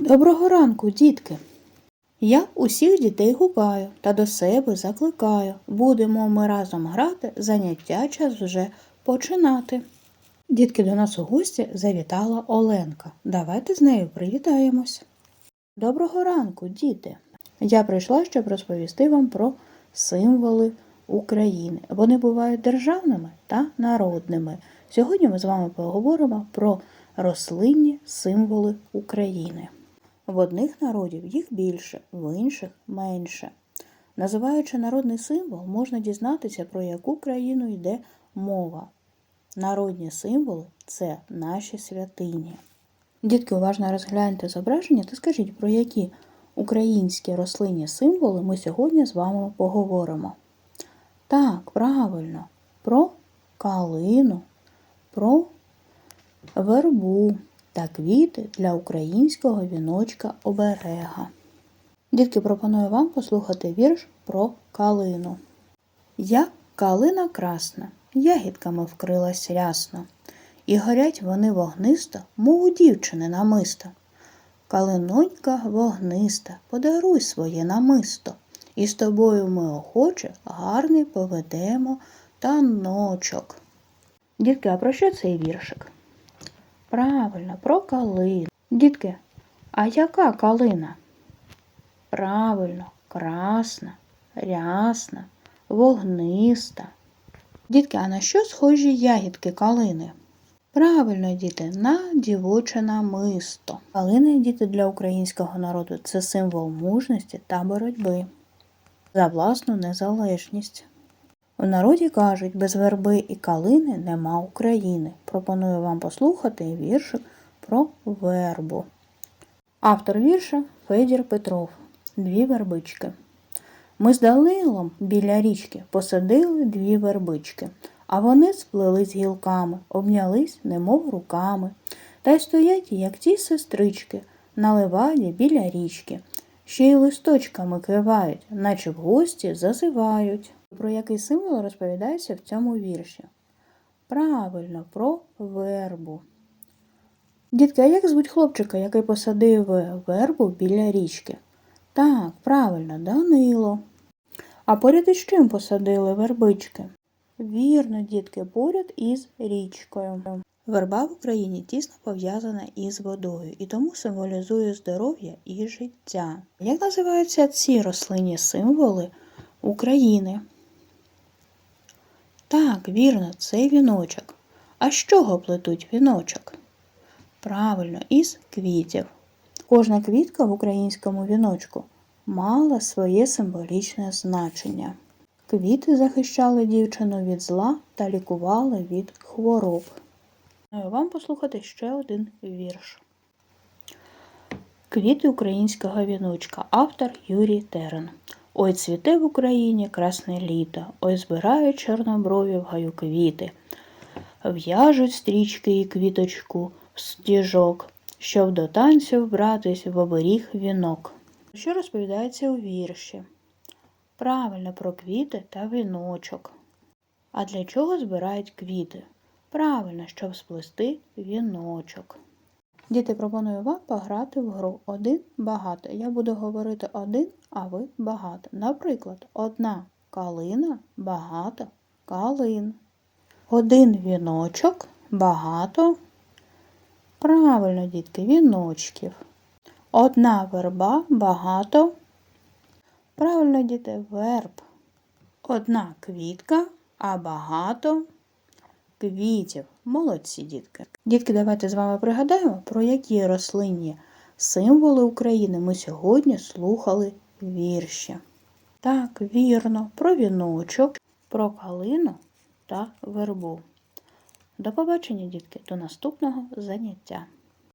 Доброго ранку, дітки! Я усіх дітей гукаю та до себе закликаю. Будемо ми разом грати, заняття час вже починати. Дітки до нас у гості завітала Оленка. Давайте з нею привітаємось. Доброго ранку, діти! Я прийшла, щоб розповісти вам про символи України. Вони бувають державними та народними. Сьогодні ми з вами поговоримо про рослинні символи України. В одних народів їх більше, в інших менше. Називаючи народний символ, можна дізнатися, про яку країну йде мова. Народні символи це наші святині. Дітки, уважно розгляньте зображення та скажіть, про які українські рослинні символи ми сьогодні з вами поговоримо. Так, правильно, про калину, про вербу та квіти для українського віночка оберега. Дітки, пропоную вам послухати вірш про калину. Я калина красна, ягідками вкрилась рясно, і горять вони вогнисто, мов у дівчини намисто. Калинонька вогниста, подаруй своє намисто, і з тобою ми охоче гарний поведемо таночок. Дітки, а про що цей віршик? Правильно, про калину. Дітки, а яка калина? Правильно, красна, рясна, вогниста. Дітки, а на що схожі ягідки калини? Правильно, діти, на дівоче намисто. Калина, діти, для українського народу це символ мужності та боротьби за власну незалежність. У народі кажуть, без верби і калини нема України. Пропоную вам послухати віршик про вербу. Автор вірша Федір Петров. Дві вербички. Ми з Данилом біля річки посадили дві вербички, а вони сплелись гілками, обнялись, немов руками, та й стоять, як ті сестрички, на леваді біля річки, ще й листочками кивають, наче в гості зазивають. Про який символ розповідається в цьому вірші? Правильно, про вербу. Дітки, а як звуть хлопчика, який посадив вербу біля річки? Так, правильно, Данило. А поряд із чим посадили вербички? Вірно, дітки, поряд із річкою. Верба в Україні тісно пов'язана із водою і тому символізує здоров'я і життя. Як називаються ці рослинні символи України? Так, вірно, це віночок. А з чого плетуть віночок? Правильно, із квітів. Кожна квітка в українському віночку мала своє символічне значення. Квіти захищали дівчину від зла та лікували від хвороб. Вам послухати ще один вірш. Квіти українського віночка. Автор Юрій Терен. Ой цвіте в Україні красне літо, ой збирають чорноброві в гаю квіти, в'яжуть стрічки і квіточку в стіжок, щоб до танцю вбратись в оберіг вінок. Що розповідається у вірші? Правильно про квіти та віночок. А для чого збирають квіти? Правильно, щоб сплести віночок. Діти, пропоную вам пограти в гру один багато. Я буду говорити один, а ви багато. Наприклад, одна калина багато калин. Один віночок багато. Правильно, дітки, віночків. Одна верба багато. Правильно, діти, верб. Одна квітка, а багато квітів. Молодці, дітки. Дітки, давайте з вами пригадаємо, про які рослинні символи України ми сьогодні слухали вірші. Так, вірно, про віночок, про калину та вербу. До побачення, дітки, до наступного заняття.